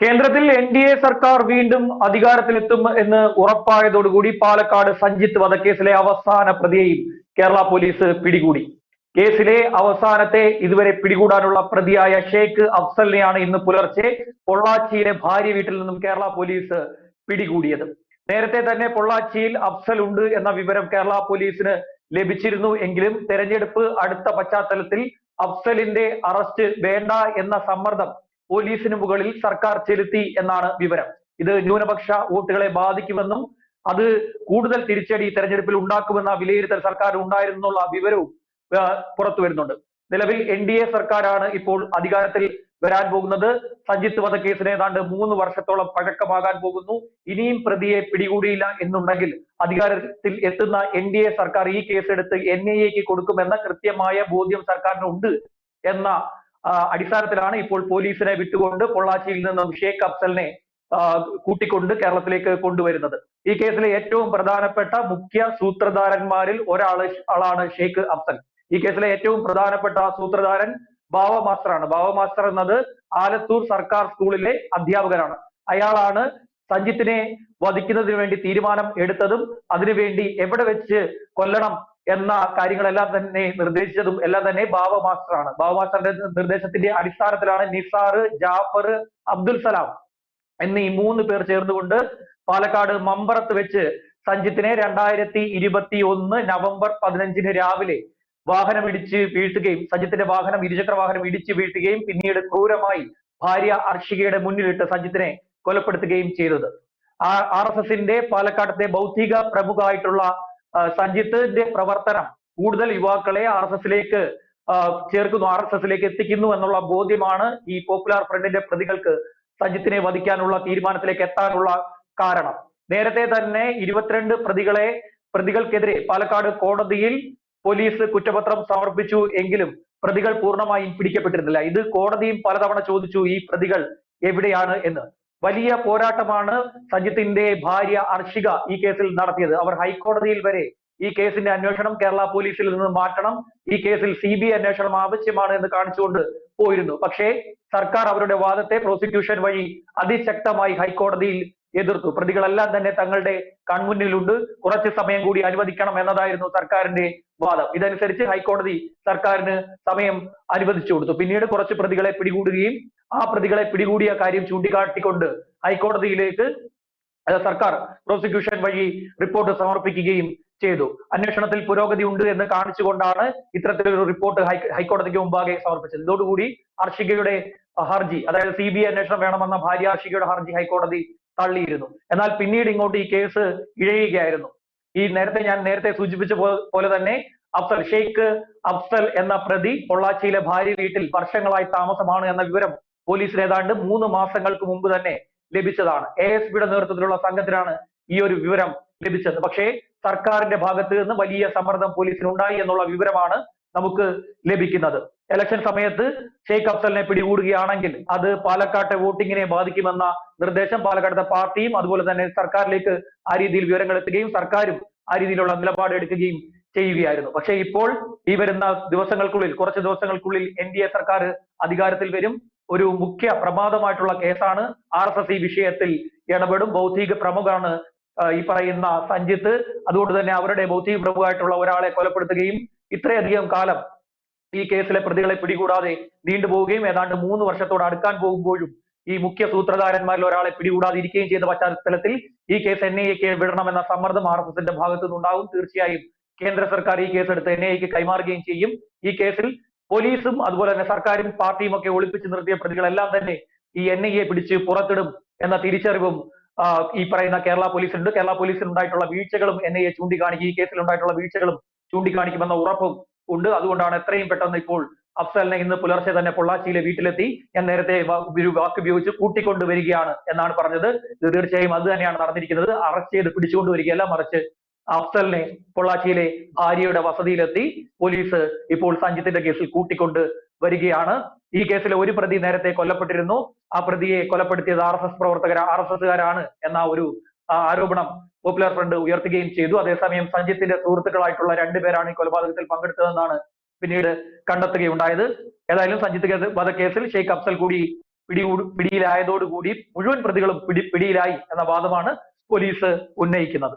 കേന്ദ്രത്തിൽ N D A സർക്കാർ വീണ്ടും അധികാരത്തിലെത്തും എന്ന് ഉറപ്പായതോടുകൂടി പാലക്കാട് സഞ്ജിത്ത് വധക്കേസിലെ അവസാന പ്രതിയെയും കേരള പോലീസ് പിടികൂടി. കേസിലെ അവസാനത്തെ ഇതുവരെ പിടികൂടാനുള്ള പ്രതിയായ ഷേഖ് അഫ്സലിനെയാണ് ഇന്ന് പുലർച്ചെ പൊള്ളാച്ചിയിലെ ഭാര്യ വീട്ടിൽ നിന്നും കേരള പോലീസ് പിടികൂടിയത്. നേരത്തെ തന്നെ പൊള്ളാച്ചിയിൽ അഫ്സൽ ഉണ്ട് എന്ന വിവരം കേരള പോലീസിന് ലഭിച്ചിരുന്നു എങ്കിലും തെരഞ്ഞെടുപ്പ് അടുത്ത പശ്ചാത്തലത്തിൽ അഫ്സലിന്റെ അറസ്റ്റ് വേണ്ട എന്ന സമ്മർദ്ദം പോലീസിന് മുകളിൽ സർക്കാർ ചെലുത്തി എന്നാണ് വിവരം. ഇത് ന്യൂനപക്ഷ വോട്ടുകളെ ബാധിക്കുമെന്നും അത് കൂടുതൽ തിരിച്ചടി തെരഞ്ഞെടുപ്പിൽ ഉണ്ടാക്കുമെന്ന വിലയിരുത്തൽ സർക്കാർ ഉണ്ടായിരുന്നുള്ള വിവരവും പുറത്തു വരുന്നുണ്ട്. നിലവിൽ എൻ ഡി എ സർക്കാരാണ് ഇപ്പോൾ അധികാരത്തിൽ വരാൻ പോകുന്നത്. സഞ്ജിത്ത് വധക്കേസിന് ഏതാണ്ട് മൂന്ന് വർഷത്തോളം പഴക്കമാകാൻ പോകുന്നു. ഇനിയും പ്രതിയെ പിടികൂടിയില്ല എന്നുണ്ടെങ്കിൽ അധികാരത്തിൽ എത്തുന്ന എൻ ഡി എ സർക്കാർ ഈ കേസെടുത്ത് എൻ ഐ എക്ക് കൊടുക്കുമെന്ന കൃത്യമായ ബോധ്യം സർക്കാരിന് ഉണ്ട് എന്ന അടിസ്ഥാനത്തിലാണ് ഇപ്പോൾ പോലീസിനെ വിട്ടുകൊണ്ട് പൊള്ളാച്ചിയിൽ നിന്നും ഷേഖ് അഫ്സലിനെ കൂട്ടിക്കൊണ്ട് കേരളത്തിലേക്ക് കൊണ്ടുവരുന്നത്. ഈ കേസിലെ ഏറ്റവും പ്രധാനപ്പെട്ട മുഖ്യ സൂത്രധാരന്മാരിൽ ഒരാൾ ആളാണ് ഷേഖ് അഫ്സൽ. ഈ കേസിലെ ഏറ്റവും പ്രധാനപ്പെട്ട സൂത്രധാരൻ ബാവ മാസ്റ്ററാണ്. ബാവ മാസ്റ്റർ എന്നത് ആലത്തൂർ സർക്കാർ സ്കൂളിലെ അധ്യാപകനാണ്. അയാളാണ് സഞ്ജിത്തിനെ വധിക്കുന്നതിന് വേണ്ടി തീരുമാനം എടുത്തതും അതിനുവേണ്ടി എവിടെ വെച്ച് കൊല്ലണം എന്ന കാര്യങ്ങളെല്ലാം തന്നെ നിർദ്ദേശിച്ചതും എല്ലാം തന്നെ ബാബ മാസ്റ്ററാണ്. ബാബ മാസ്റ്ററിന്റെ നിർദ്ദേശത്തിന്റെ അടിസ്ഥാനത്തിലാണ് നിസാർ ജാഫർ അബ്ദുൽ സലാം എന്നീ മൂന്ന് പേർ ചേർന്നുകൊണ്ട് പാലക്കാട് മമ്പറത്ത് വെച്ച് സഞ്ജിത്തിനെ രണ്ടായിരത്തി ഇരുപത്തി ഒന്ന് നവംബർ പതിനഞ്ചിന് രാവിലെ വാഹനം ഇടിച്ച് വീഴ്ത്തുകയും സഞ്ജിത്തിന്റെ വാഹനം ഇരുചക്ര വാഹനം ഇടിച്ച് വീഴ്ത്തുകയും പിന്നീട് ക്രൂരമായി ഭാര്യ അർഷികയുടെ മുന്നിലിട്ട് സഞ്ജിത്തിനെ കൊലപ്പെടുത്തുകയും ചെയ്തത്. ആർ എസ് എസിന്റെ പാലക്കാട്ടത്തെ ബൗദ്ധിക പ്രമുഖമായിട്ടുള്ള സഞ്ജിത്തിന്റെ പ്രവർത്തനം കൂടുതൽ യുവാക്കളെ ആർ എസ് എസിലേക്ക് ചേർക്കുന്നു ആർ എസ് എസിലേക്ക് എത്തിക്കുന്നു എന്നുള്ള ബോധ്യമാണ് ഈ പോപ്പുലർ ഫ്രണ്ടിന്റെ പ്രതികൾക്ക് സഞ്ജിത്തിനെ വധിക്കാനുള്ള തീരുമാനത്തിലേക്ക് എത്താനുള്ള കാരണം. നേരത്തെ തന്നെ ഇരുപത്തിരണ്ട് പ്രതികളെ പ്രതികൾക്കെതിരെ പാലക്കാട് കോടതിയിൽ പോലീസ് കുറ്റപത്രം സമർപ്പിച്ചു എങ്കിലും പ്രതികൾ പൂർണമായും പിടിക്കപ്പെട്ടിരുന്നില്ല. ഇത് കോടതിയും പലതവണ ചോദിച്ചു ഈ പ്രതികൾ എവിടെയാണ് എന്ന്. വലിയ പോരാട്ടമാണ് സജിത്തിന്റെ ഭാര്യ അർഷിക ഈ കേസിൽ നടത്തിയത്. അവർ ഹൈക്കോടതിയിൽ വരെ ഈ കേസിന്റെ അന്വേഷണം കേരള പോലീസിൽ നിന്ന് മാറ്റണം. ഈ കേസിൽ സി ബി അന്വേഷണം ആവശ്യമാണ് എന്ന് കാണിച്ചുകൊണ്ട് പോയിരുന്നു. പക്ഷേ സർക്കാർ അവരുടെ വാദത്തെ പ്രോസിക്യൂഷൻ വഴി അതിശക്തമായി ഹൈക്കോടതിയിൽ എതിർത്തു. പ്രതികളെല്ലാം തന്നെ തങ്ങളുടെ കൺമുന്നിലുണ്ട്. കുറച്ച് സമയം കൂടി അനുവദിക്കണം എന്നതായിരുന്നു സർക്കാരിന്റെ വാദം. ഇതനുസരിച്ച് ഹൈക്കോടതി സർക്കാരിന് സമയം അനുവദിച്ചു കൊടുത്തു. പിന്നീട് കുറച്ച് പ്രതികളെ പിടികൂടുകയും ആ പ്രതികളെ പിടികൂടിയ കാര്യം ചൂണ്ടിക്കാട്ടിക്കൊണ്ട് ഹൈക്കോടതിയിലേക്ക് സർക്കാർ പ്രോസിക്യൂഷൻ വഴി റിപ്പോർട്ട് സമർപ്പിക്കുകയും ചെയ്തു. അന്വേഷണത്തിൽ പുരോഗതി ഉണ്ട് എന്ന് കാണിച്ചുകൊണ്ടാണ് ഇത്തരത്തിലൊരു റിപ്പോർട്ട് ഹൈക്കോടതിക്ക് മുമ്പാകെ സമർപ്പിച്ചത്. ഇതോടുകൂടി ഹർഷികയുടെ ഹർജി അതായത് സി ബി ഐ അന്വേഷണം വേണമെന്ന ഭാര്യ ഹർഷികയുടെ ഹർജി ഹൈക്കോടതി തള്ളിയിരുന്നു. എന്നാൽ പിന്നീട് ഇങ്ങോട്ട് ഈ കേസ് ഇഴയുകയായിരുന്നു. ഈ നേരത്തെ ഞാൻ നേരത്തെ സൂചിപ്പിച്ച പോലെ തന്നെ അഫ്സൽ ഷെയ്ഖ് അഫ്സൽ എന്ന പ്രതി പൊള്ളാച്ചിയിലെ ഭാര്യ വീട്ടിൽ വർഷങ്ങളായി താമസമാണ് എന്ന വിവരം പോലീസിന് ഏതാണ്ട് മൂന്ന് മാസങ്ങൾക്ക് മുമ്പ് തന്നെ ലഭിച്ചതാണ്. എ എസ് പിയുടെ നേതൃത്വത്തിലുള്ള സംഘത്തിനാണ് ഈ ഒരു വിവരം ലഭിച്ചത്. പക്ഷേ സർക്കാരിന്റെ ഭാഗത്ത് നിന്ന് വലിയ സമ്മർദ്ദം പോലീസിന് ഉണ്ടായി എന്നുള്ള വിവരമാണ് നമുക്ക് ലഭിക്കുന്നത്. ഇലക്ഷൻ സമയത്ത് ഷെയ്ഖ് അഫ്സലിനെ പിടികൂടുകയാണെങ്കിൽ അത് പാലക്കാട്ടെ വോട്ടിങ്ങിനെ ബാധിക്കുമെന്ന നിർദ്ദേശം പാലക്കാട്ടെ പാർട്ടിയും അതുപോലെ തന്നെ സർക്കാരിലേക്ക് ആ രീതിയിൽ വിവരങ്ങൾ എത്തുകയും സർക്കാരും ആ രീതിയിലുള്ള നിലപാട് എടുക്കുകയും ചെയ്യുകയായിരുന്നു. പക്ഷേ ഇപ്പോൾ ഈ വരുന്ന ദിവസങ്ങൾക്കുള്ളിൽ കുറച്ച് ദിവസങ്ങൾക്കുള്ളിൽ എൻ സർക്കാർ അധികാരത്തിൽ വരും. ഒരു മുഖ്യ പ്രമാദമായിട്ടുള്ള കേസാണ് ആർ എസ് എസ് ഈ വിഷയത്തിൽ ഇടപെടും. ബൗദ്ധിക പ്രമുഖാണ് ഈ പറയുന്ന സഞ്ജിത്ത്. അതുകൊണ്ട് തന്നെ അവരുടെ ബൗദ്ധിക പ്രമുഖമായിട്ടുള്ള ഒരാളെ കൊലപ്പെടുത്തുകയും ഇത്രയധികം കാലം ഈ കേസിലെ പ്രതികളെ പിടികൂടാതെ നീണ്ടുപോവുകയും ഏതാണ്ട് മൂന്ന് വർഷത്തോട് അടുക്കാൻ പോകുമ്പോഴും ഈ മുഖ്യ സൂത്രധാരന്മാരിൽ ഒരാളെ പിടികൂടാതെ ഇരിക്കുകയും ചെയ്ത പശ്ചാത്തലത്തിൽ ഈ കേസ് എൻ ഐ എക്ക് വിടണമെന്ന സമ്മർദ്ദം ആർ എസ് എസിന്റെ ഭാഗത്തു നിന്നുണ്ടാകും തീർച്ചയായും കേന്ദ്ര സർക്കാർ ഈ കേസെടുത്ത് എൻ ഐ എക്ക് കൈമാറുകയും ചെയ്യും. ഈ കേസിൽ പോലീസും അതുപോലെ തന്നെ സർക്കാരും പാർട്ടിയും ഒക്കെ ഒളിപ്പിച്ചു നിർത്തിയ പ്രതികളെല്ലാം തന്നെ ഈ എൻ ഐ എ പിടിച്ച് പുറത്തിടും എന്ന തിരിച്ചറിവും ഈ പറയുന്ന കേരള പോലീസിലുണ്ട്. കേരള പോലീസിൽ ഉണ്ടായിട്ടുള്ള വീഴ്ചകളും എൻ ഐ എ ചൂണ്ടിക്കാണിക്കും ഈ കേസിൽ ഉണ്ടായിട്ടുള്ള വീഴ്ചകളും ചൂണ്ടിക്കാണിക്കുമെന്ന ഉറപ്പും ഉണ്ട്. അതുകൊണ്ടാണ് എത്രയും പെട്ടെന്ന് ഇപ്പോൾ അഫ്സലിനെ ഇന്ന് പുലർച്ചെ തന്നെ പൊള്ളാച്ചിയിലെ വീട്ടിലെത്തി. ഞാൻ നേരത്തെ ഒരു വാക്ക് ഉപയോഗിച്ച് കൂട്ടിക്കൊണ്ടുവരികയാണ് എന്നാണ് പറഞ്ഞത്. തീർച്ചയായും അത് തന്നെയാണ് നടന്നിരിക്കുന്നത്. അറസ്റ്റ് ചെയ്ത് പിടിച്ചുകൊണ്ടുവരികയല്ല മറിച്ച് അഫ്സലിനെ പൊള്ളാച്ചിയിലെ ഭാര്യയുടെ വസതിയിലെത്തി പോലീസ് ഇപ്പോൾ സഞ്ജിത്തിന്റെ കേസിൽ കൂട്ടിക്കൊണ്ട് വരികയാണ്. ഈ കേസിലെ ഒരു പ്രതി നേരത്തെ കൊല്ലപ്പെട്ടിരുന്നു. ആ പ്രതിയെ കൊലപ്പെടുത്തിയത് ആർ എസ് എസ് പ്രവർത്തകർ ആർ എസ് എസ്സുകാരാണ് എന്ന ഒരു ആരോപണം പോപ്പുലർ ഫ്രണ്ട് ഉയർത്തുകയും ചെയ്തു. അതേസമയം സഞ്ജിത്തിന്റെ സുഹൃത്തുക്കളായിട്ടുള്ള രണ്ടുപേരാണ് ഈ കൊലപാതകത്തിൽ പങ്കെടുത്തതെന്നാണ് പിന്നീട് കണ്ടെത്തുകയുണ്ടായത്. ഏതായാലും സഞ്ജിത്ത് കേസ് വധക്കേസിൽ ഷെയ്ഖ് അഫ്സൽ കൂടി പിടി പിടിയിലായതോടുകൂടി മുഴുവൻ പ്രതികളും പിടി പിടിയിലായി എന്ന വാദമാണ് പോലീസ് ഉന്നയിക്കുന്നത്.